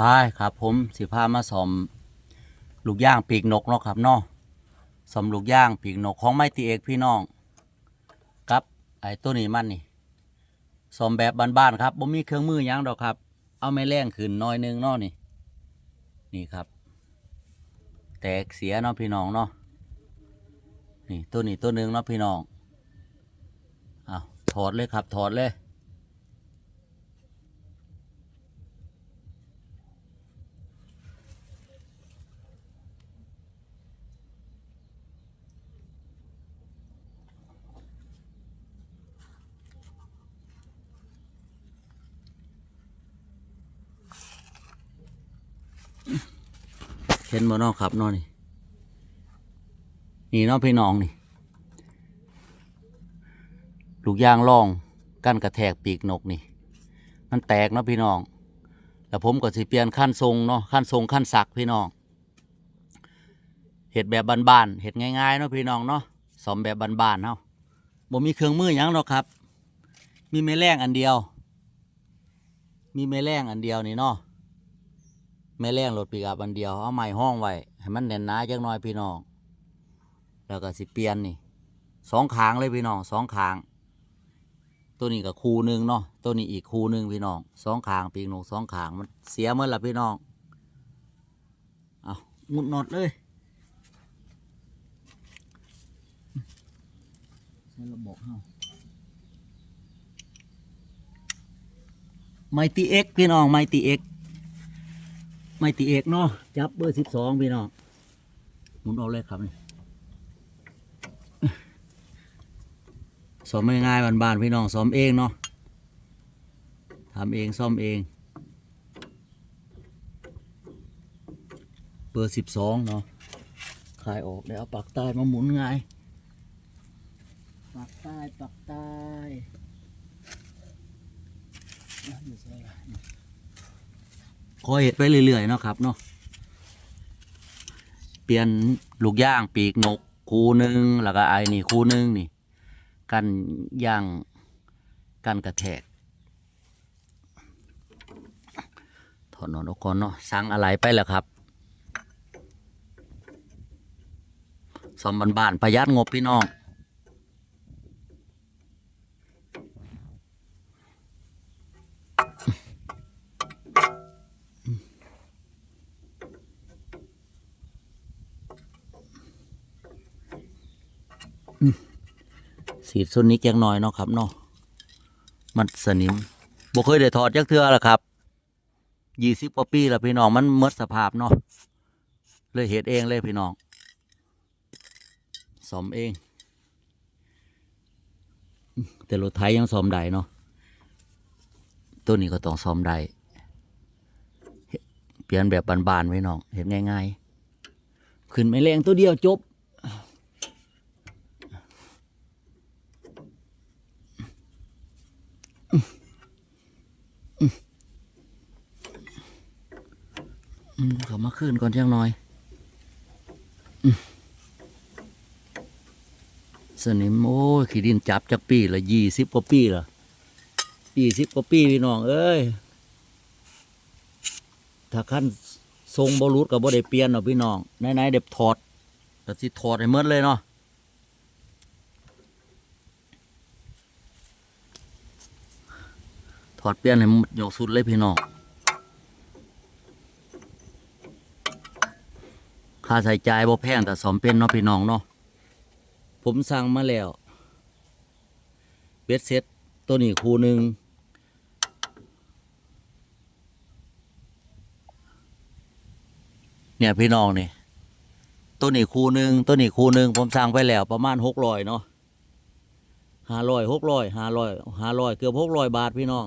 พายครับผมสิพามาสอมลูกย่างปีกนกเนาะครับเนาะสอมลูกย่างปีกนกของไม้ตีเอกพี่น้องกับไอ้ตัวนี้มันนี่สอมแบบบ้านๆครับบ่มีเครื่องมือหยังดอกครับ เอาไม้แรงขึ้นน้อยนึงเนาะนี่ นี่ครับ แตกเสียเนาะพี่น้องเนาะนี่ตัวนี้ตัวนึงเนาะพี่น้องเอาถอดเลยครับถอดเลย เห็นบ่นอกครับนอนี่นี่นอพี่น้องนี่ ลูกยางร่องกั้นกระแทกปีกนกนี่ มันแตกเนาะพี่น้อง แล้วผมก็สิเปลี่ยนขั้นทรงเนาะขั้นทรงขั้นสักพี่น้องเห็ดแบบบานๆเห็ดง่ายๆเนาะพี่น้องเนาะสอมแบบบานๆเนาะบ่มีเครื่องมือหยังหรอกครับ มีไม้แรงอันเดียว มีไม้แรงอันเดียวนี่เนาะ แม่แรงรถปีกอัพอันเดียวเอาไม้ห้องไว้ให้มันแน่นหนาจักหน่อยพี่น้องแล้วก็สิเปลี่ยนนี่สองขางเลยพี่น้องสองขาง ตัวนี้กับคูหนึ่งเนาะตัวนี้อีกคูหนึ่งพี่น้องสองขางปีกนกสองขางมันเสียเมื่อละพี่น้องเอางุดหนอดเลยใช้ระบบเฮาไมตีเอ็กพี่น้องไมตีเอ็ก ไม่ตีเอกเนาะจับเบอร์สิบสองพี่น้องหมุนเอาเลยครับนี่สอมง่ายๆบานๆพี่น้องสอมเองเนาะทำเองซ่อมเอง เบอร์สิบสองเนาะขายออกแล้วปากใต้มาหมุนง่ายปากใต้ปากใต้อยู่ใส่ละนี่ คอยเห็ดไปเรื่อยๆเนาะครับเนาะเปลี่ยนลูกย่างปีกนกคูหนึ่งแล้วก็ไอ้นี่คูหนึ่งนี่ กันย่างกันกระแทกถอนอนออกก่อนเนาะสั่งอะไรไปแล้วครับสอมบานๆประหยัดงบพี่น้อง สีดส้นนี้แกงน้อยเนาะครับเนาะมันสนิมบ่เคยได้ถอดจักเทื่อละครับยี่สิบกว่าปีแล้วพี่น้องมันหมดสภาพเนาะเลยเฮ็ดเองเลยพี่น้องซ่อมเอง แต่รถไถยังซ่อมได้เนาะตัวนี้ก็ต้องซ่อมได้เฮ็ดเปลี่ยนแบบบานๆไว้น้องเห็นง่ายๆขึ้นไม่แรงตัวเดียวจบ เขามาขึ้นก่อนจังหน่อยอสนิมโอ้ยขีดินจับจากปีละยี่สิบกว่าปีละยี่สิบกว่าปีพี่น้อง เอ้ย ถ้าขั้นทรงบรุษกับบ่ได้เปลี่ยนเนาะพี่น้องไหนๆเด็บถอดแต่สิถอดให้เมื่อเลยเนาะถอดเปลี่ยนให้หมดยกสุดเลยพี่น้อง ค่าใช้จ่ายบ่แพงแต่สอมเป็นเนาะพี่น้องเนาะผมสั่งมาแล้วเบ็ดเซ็ตตัวนี้คูหนึ่งเนี่ยพี่น้องนี่ตัวนี้คูหนึ่งตัวนี้คูหนึ่งผมสั่งไปแล้วประมาณหกร้อยเนาะห้าร้อยหกร้อยห้าร้อยห้าร้อยเกือบหกร้อยบาทพี่น้อง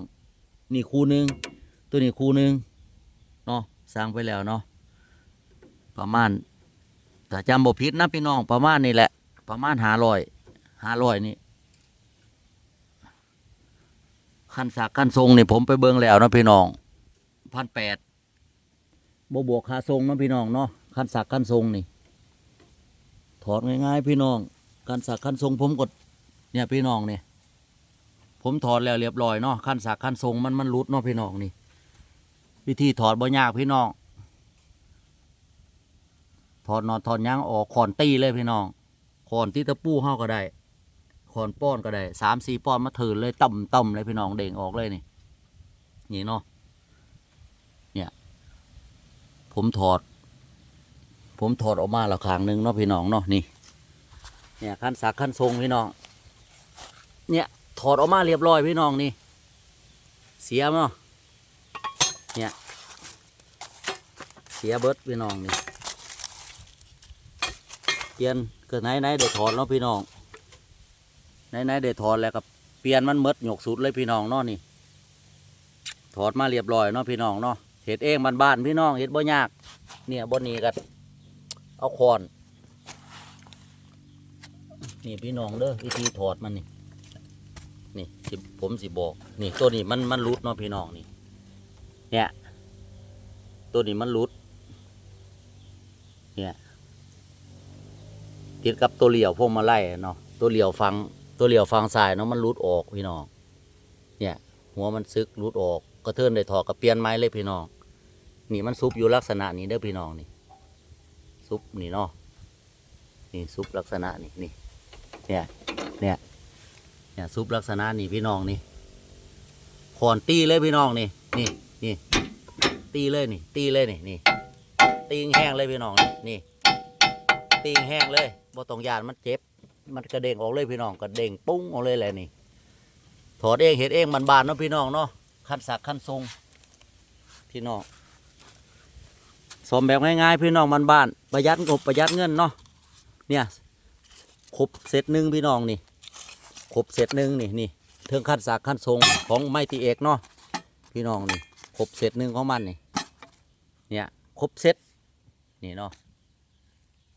นี่คูหนึ่งตัวนี้คูหนึ่งเนาะสั่งไปแล้วเนาะประมาณ แต่จำบ่ผิดนะพี่น้องประมาณนี่แหละ ประมาณหาร้อยหาร้อยนี่ขั้นสักขั้นทรงนี่ผมไปเบิ่งแล้วนะพี่น้องพันแปดบ่บวกค่าทรงนะพี่น้องเนาะขั้นสักขั้นทรงนี่ ถอดง่ายๆ พี่น้องขั้นสักขั้นทรงผมกดเนี่ยพี่น้องเนี่ยผมถอดแล้วเรียบร้อยเนาะขั้นสักขั้นทรงมันมันรุดเนาะพี่น้องนี่ วิธีถอดบ่ยากพี่น้อง ถอดนอนถอดหยังออกขอนตีเลยพี่น้องขอนที่ตะปูเฮาก็ได้ขอนป้อนก็ได้สามสี่ป้อนมาถือเลยต่ำต่ำเลยพี่น้องเด้งออกเลยนี่นี่เนาะเนี่ย ผมถอด ผมถอดออกมาและครั้งหนึ่งเนาะพี่น้องเนาะนี่ เนี่ยขั้นสักขั้นทรงพี่น้อง เนี่ยถอดออกมาเรียบร้อยพี่น้องนี่ เสียมเนาะเนี่ย เสียเบิดพี่น้องนี่ เปลี่ยนเกิดไหนไหนเดี๋ยวถอดแล้วพี่น้องไหนไหนเดี๋ยวถอดแล้วก็เปลี่ยนมันเมดหยกสุดเลยพี่น้องเนาะนี่ถอดมาเรียบร้อยเนาะพี่น้องเนาะเห็ดเองบ้านๆพี่น้องเห็ดบ่ยาก เนี่ยบนนี้ก็เอาคอนนี่พี่น้องเด้อวิธีถอดมันนี่นี่สิผมสิบอกนี่ตัวนี้มันมันรุดเนาะพี่น้องนี่ เนี่ย ตัวนี้มันรุด เนี่ย ติดกับตัวเหลี่ยวพวกมาไล่เนาะตัวเหลี่ยวฟังตัวเหลี่ยวฟังซ้ายเนาะมันรุดออกพี่น้องเนี่ยหัวมันซึกรุดออกก็เทินได้ถอดกับเปียนไม้เลยพี่น้องนี่มันซุปอยู่ลักษณะนี้เด้อพี่น้องนี่ซุปนี่เนาะนี่ซุปลักษณะนี่นี่เนี่ยเนี่ยเนี่ยซุปลักษณะนี่พี่น้องนี่ขอนตีเลยพี่น้องนี่นี่นี่ตีเลยนี่ ตีเลยนี่นี่ตีงแห้งเลยพี่น้องนี่นี่ตีแห้งเลย บ่ต้องยานมันเจ็บ มันกระเด้งออกเลยพี่น้องกระเด้งปุ้งออกเลยแหละนี่ถอดเองเห็ดเองมันบานเนาะพี่น้องเนาะขั้นสักขั้นทรงพี่น้องสมแบบง่ายๆพี่น้องมันบานประหยัดงบประหยัดเงินเนาะเนี่ยครบเซตหนึ่งพี่น้องนี่ครบเซตหนึ่งนี่นี่เทิงขั้นสักขั้นทรงของไม้ตีเอกเนาะพี่น้องนี่ครบเซตหนึ่งของมันนี่เนี่ยครบเซตนี่เนาะ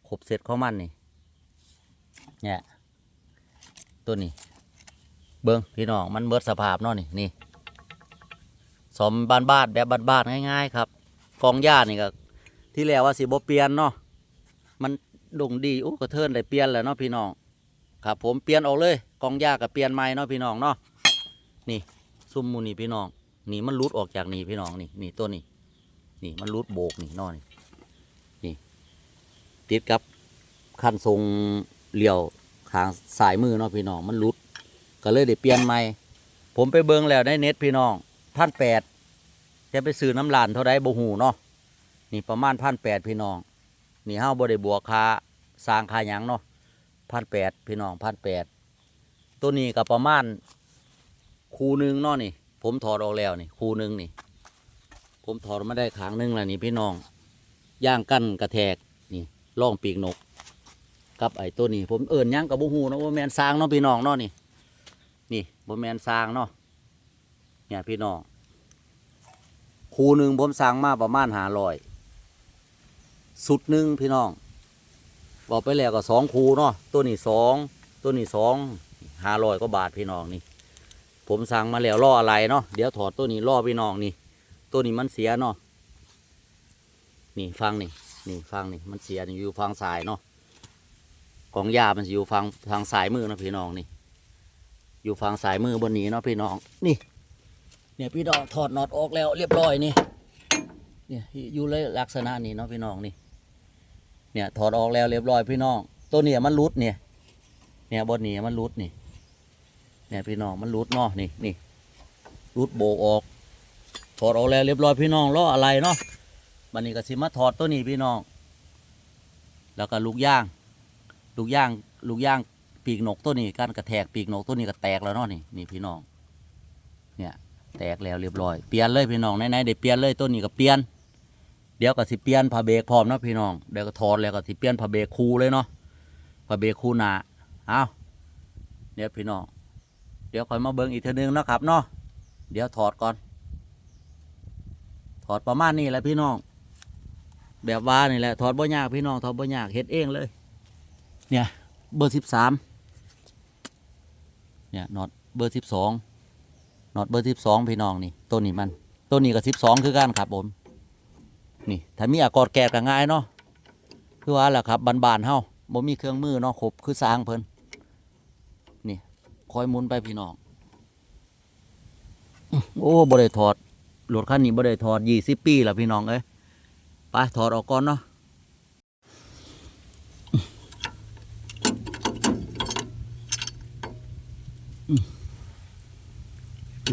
ครบเซตของมันนี่ เนี่ยตัวนี้ เบิ้งพี่น้องมันเบิดสภาพเนาะนี่นี่สมบ้านบ้านแบบบ้านๆง่ายๆครับกองหญ้านี่ก็ที่แล้วว่าสิบ่เปลี่ยนเนาะมันดงดีโอ้กระเทินได้เปลี่ยนแล้วเนาะพี่น้องครับผมเปลี่ยนออกเลยกองหญ้ากับเปลี่ยนใหม่เนาะพี่น้องเนาะนี่ซุ่มมูนี่พี่น้องนี่มันรุดออกจากนี่พี่น้องนี่นี่ตัวนี้ นี่มันรุดโบกนี่เนอนี่นี่ติดกับคันทรง เลี้ยวทางสายมือเนาะพี่น้องมันรุด ก็เลยได้เปลี่ยนใหม่ผมไปเบิ่งแล้วในเน็ตพี่น้องพันแปดจะไปซื้อน้ำลานเท่าไดบ่หูเนาะนี่ประมาณพันแปดพี่น้อง นี่เฮาบ่ได้บวกคาสร้างคาหยังเนาะพันแปดพี่น้องพันแปดตัวนี้ก็ประมาณคูนึงเนาะนี่ ผมถอดออกแล้วนี่คูนึงนี่ ผมถอดมาได้ขางนึงแล้วนี่พี่น้องย่างกั้นกระแทกนี่ล่องปีกนก กับไอ้ตัวนี้ ผมเอิญย่างกับบุหูเนาะว่าแมนสร้างเนาะพี่น้องเนาะนี่ นี่บ่แมนสร้างเนาะเนี่ยพี่น้องคูหนึ่งผมสั่งมาประมาณหาลอยสุดหนึ่งพี่น้อง บอกไปแล้วก็สองคูเนาะตัวนี้สองตัวนี้สองห้าร้อยก็บาทพี่น้องนี่ ผมสั่งมาแล้วล่ออะไรเนาะเดี๋ยวถอดตัวนี้ล่อพี่น้องนี่ ตัวนี้มันเสียเนาะนี่ฟังนี่นี่ฟังนี่มันเสียนี่อยู่ฟังซ้ายเนาะ กองยามันอยู่ฟังทางสายมือนะพี่น้องนี่ อยู่ฝั่งสายมือบนนี้เนาะพี่น้องนี่ เนี่ยพี่น้องถอดน็อตออกแล้วเรียบร้อยนี่เนี่ยอยู่เลยลักษณะนี้เนาะพี่น้องนี่ เนี่ยถอดออกแล้วเรียบร้อยพี่น้องตัวเนี่ยมันรุดเนี่ย เนี่ยบนนี้มันรุดนี่ เนี่ยพี่น้องมันรุดเนาะนี่นี่รุดโบกออก ถอดออกแล้วเรียบร้อยพี่น้องล้ออะไรเนาะบันนี้ก็สิมาถอดตัวนี้พี่น้อง แล้วก็ลูกย่าง ลูกย่างลูกย่างปีกนกตัวนี้การกระแทกปีกนกตัวนี้ก็แตกแล้วเนาะนี่นี่พี่น้อง เนี่ย แตกแล้วเรียบร้อยเปลี่ยนเลยพี่น้องไหนๆเดี๋ยวเปลี่ยนเลยตัวนี้ก็เปลี่ยน เดี๋ยวก็สิเปลี่ยนผ้าเบรกพร้อมเนาะพี่น้องเดี๋ยวก็ถอดแล้วก็สิเปลี่ยนผ้าเบรกคูเลยเนาะผ้าเบรกคูหนาเอาเดี๋ยวพี่น้องเดี๋ยวคอยมาเบิ่งอีกเทีนึงเนาะครับเนาะเดี๋ยวถอดก่อน ถอดประมาณนี้แหละพี่น้อง แบบว่านี่แหละถอดบ่ยากพี่น้องถอดบ่ยากเฮ็ดเองเลย เนี่ยเบอร์สิบสามเนี่ยน็อตเบอร์สิบสองน็อตเบอร์สิบสองพี่น้องนี่ตัวนี้มันตัวนี้ก็สิบสองคือกันครับผมนี่ถ้ามีอากอดแกะก็ง่ายเนาะคือว่าแหละครับบานๆเฮาบ่มีเครื่องมือเนาะครบคือสร้างเพิ่นนี่คอยมุนไปพี่น้องอื้อโอ้บ่ได้ถอดรถคันนี้บ่ได้ถอดยี่สิบปีแล้วพี่น้องเอ้ยไปถอดออกก่อนเนาะ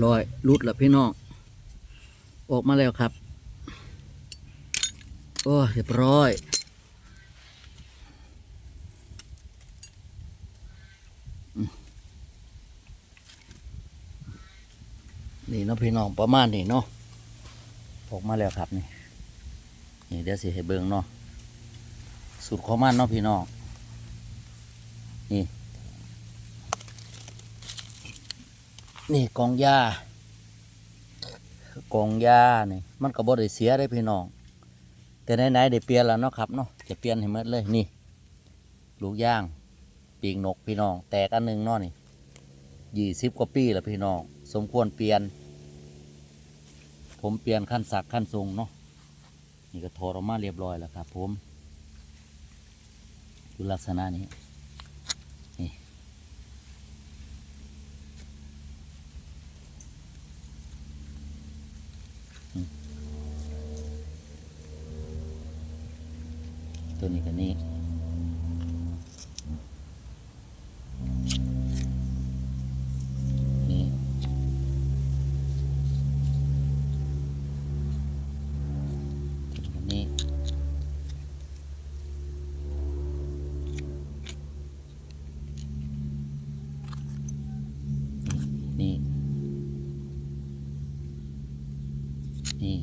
ลอยรุดแล้วพี่น้อง ออกมาแล้วครับ โอ้เรียบร้อยนี่เนาะพี่น้องประมาณนี้เนาะออกมาแล้วครับนี่นี่เดี๋ยวสิให้เบิ่งเนาะสูตรของมันเนาะพี่น้องนี่ นี่กองยากองยานี่มันก็บ่ได้เสียได้พี่น้อง แต่ไหนๆได้เปลี่ยนแล้วเนาะครับเนาะจะเปลี่ยนให้หมดเลยนี่ ลูกย่าง ปีกนกพี่น้อง แตกอันหนึงเนาะนี่ยี่สิบกว่าปีแล้วพี่น้อง สมควรเปลี่ยน ผมเปลี่ยนขั้นสักขั้นทรงเนาะนี่ก็ถอดออกมาเรียบร้อยแล้วครับผมดูลักษณะนี้นี่ ตัวนี้กับนี่นี่นี่นี่นี่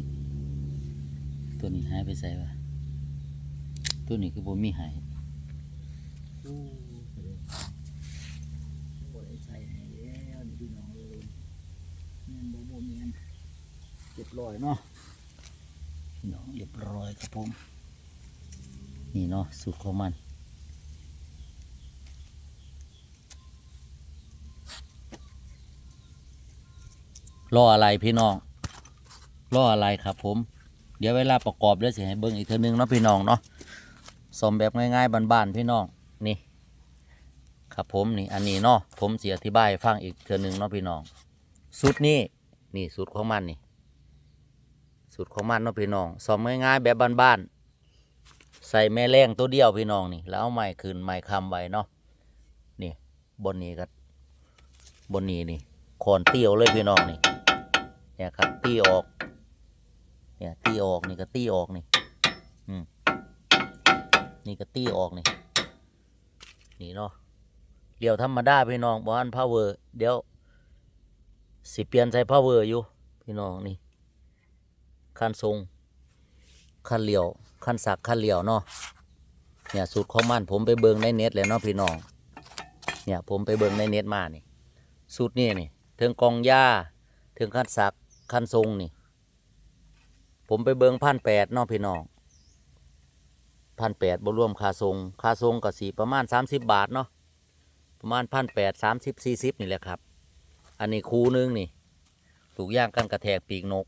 ตัวนี้หายไปใส่วะ ตัวนี้คือบ่มีหายโอ้แสดงบ่ได้ใส่ให้แล้วนี่พี่น้องเลยแม่นบ่บ่แม่นเรียบร้อยเนาะพี่น้องเรียบร้อยครับผม นี่เนาะสูตรของมันรออะไรพี่น้องรออะไรครับผม เดี๋ยวเวลาประกอบเดี๋ยวสิให้เบิ่งอีกเทอนึงเนาะพี่น้องเนาะ ซ่อมแบบง่ายๆบ้านๆพี่น้องนี่ ครับผมนี่อันนี้เนาะผมเสียอธิบายให้ฟังอีกเทอนึงเนาะพี่น้องสูตรนี้นี่สูตรของมันนี่สูตรของมันเนาะพี่น้องซ่อมง่ายๆแบบบ้านๆใส่แม่แรงตัวเดียวพี่น้องนี่ แล้วเอาไม้คืนไม้คำไว้เนาะนี่บนนี้ก็บนนี้นี่คอนเตี้ยวเลยพี่น้องนี่เนี่ยครับตี้ออก เนี่ยตี้ออกนี่ก็ตี้ออกนี่ นี่ก็ตี้ออกนี่นี่เนาะเดี๋ยวธรรมดาพี่น้องบ้านพาวเวอร์เดี๋ยวสิเปลี่ยนใส่พาวเวอร์อยู่พี่น้องนี่ขั้นทรงขั้นเหลียวขั้นสักขั้นเหลียวเนาะเนี่ยสูตรของมันผมไปเบิงในเน็ตเลยเนาะพี่น้องเนี่ยผมไปเบิงในเน็ตมานี่สูตรนี่นี่ถึงกองหญ้าถึงขั้นสักขั้นทรงนี่ ผมไปเบิงพันแปดเนาะพี่น้อง พันแปดบรวมค่าทรงค่าทรงก็สีประมาณสามสิบบาทเนาะประมาณพันแปดสามสิบสี่สิบนี่แหละครับ อันนี้คูนึงนี่ถูกย่างกันกระแทกปีกนก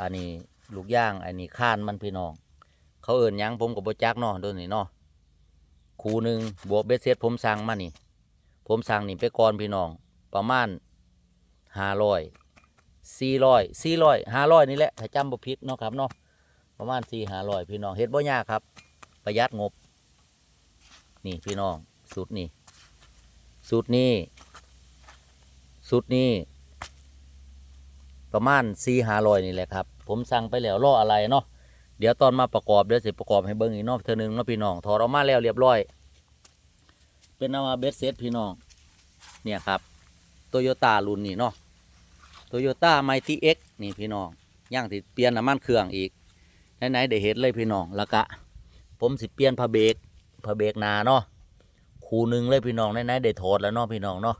อันนี้ลูกย่างอันนี้ข้านมันพี่น้อง เขาเอินยังผมกับโบจักเนาะโดนนี่เนาะคูหนึ่งบวกเบสเซตผมสั่งมานี่ ผมสั่งนี่ไปก่อนพี่น้อง ประมาณห้าร้อยสี่ร้อยสี่ร้อยห้าร้อยนี่แหละถ้าจำบ่ผิดเนาะครับเนาะ ประมาณสี่ห้าร้อยพี่น้องเฮ็ดบ่ยากครับ ประหยัดงบ นี่พี่น้องสูตรนี่สูตรนี้สูตรนี้ ประมาณสี่ห้าร้อยนี่แหละครับ ผมสั่งไปแล้วรออะไรเนาะเดี๋ยวตอนมาประกอบเดี๋ยวสิประกอบให้เบิ้งอีกนาะเธอหนึ่งเนาะพี่น้องถอดออกมาแล้วเรียบร้อย เป็นเอามาเบสเซตพี่น้อง เนี่ยครับโตโยต้ารุ่นนี้เนาะโตโยต้าไมตี้เอ็กนี่พี่น้องย่างสิเปลี่ยนน้ำมันเครื่องอีก ไหนๆได้เห็นเลยพี่น้องแล้วก็ผมสิเปลี่ยนผ้าเบรกผ้าเบรกนาเนาะคูหนึ่งเลยพี่น้องไหนๆได้ถอดแล้วเนาะพี่น้องเนาะ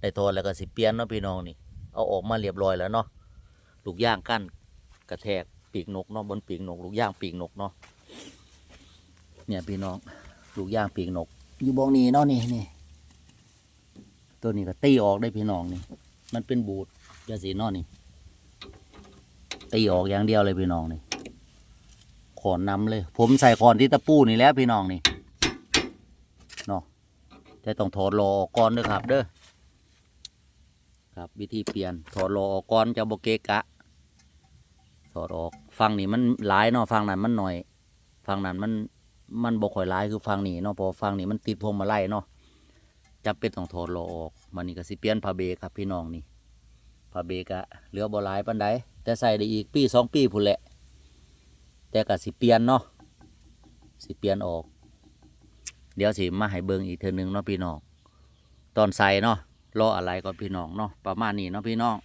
ได้ถอดแล้วก็สิเปลี่ยนเนาะพี่น้องนี่ เอาออกมาเรียบร้อยแล้วเนาะลูกย่างกั้นกระแทกปีกนกเนาะบนปีกนก ลูกย่างปีกนกเนาะเนี่ยพี่น้องลูกย่างปีกนก อยู่บองนี้เนาะนี่นี่ตัวนี้ก็ตีออกได้พี่น้องนี่ มันเป็นบูดยาสีเนาะนี่ตีออกอย่างเดียวเลยพี่น้องนี่ ขอนนำเลย ผมใส่ขอนที่ตะปูนี่แล้วพี่น้องนี่เนาะแต่ต้องถอดรอออกก่อนด้วยครับ เด้อครับวิธีเปลี่ยนถอดรอออกก่อนจะโบเกะกะถอดออกฟังนี่มันหลายเนาะฟังนั้นมันหน่อยฟังนั้นมันมันบ่ค่อยหลายคือฟังนี่เนาะพอฟังนี่มันติดพวงมาลัยเนาะจับเป็นต้องถอดล้อออกมันนี่ก็สิเปลี่ยนผ้าเบกครับพี่น้องนี่ผ้าเบกะเหลือบ่หลายปานใดแต่ใส่ได้อีกปีสองปีพุ่นแหละ แต่ก็สิเปลี่ยนเนาะสิเปลี่ยนออก เดี๋ยวสิมาให้เบิ่งอีกเทื่อนึงเนาะพี่น้องตอนใส่เนาะรออะไรก่อนพี่น้องเนาะประมาณนี้เนาะพี่น้อง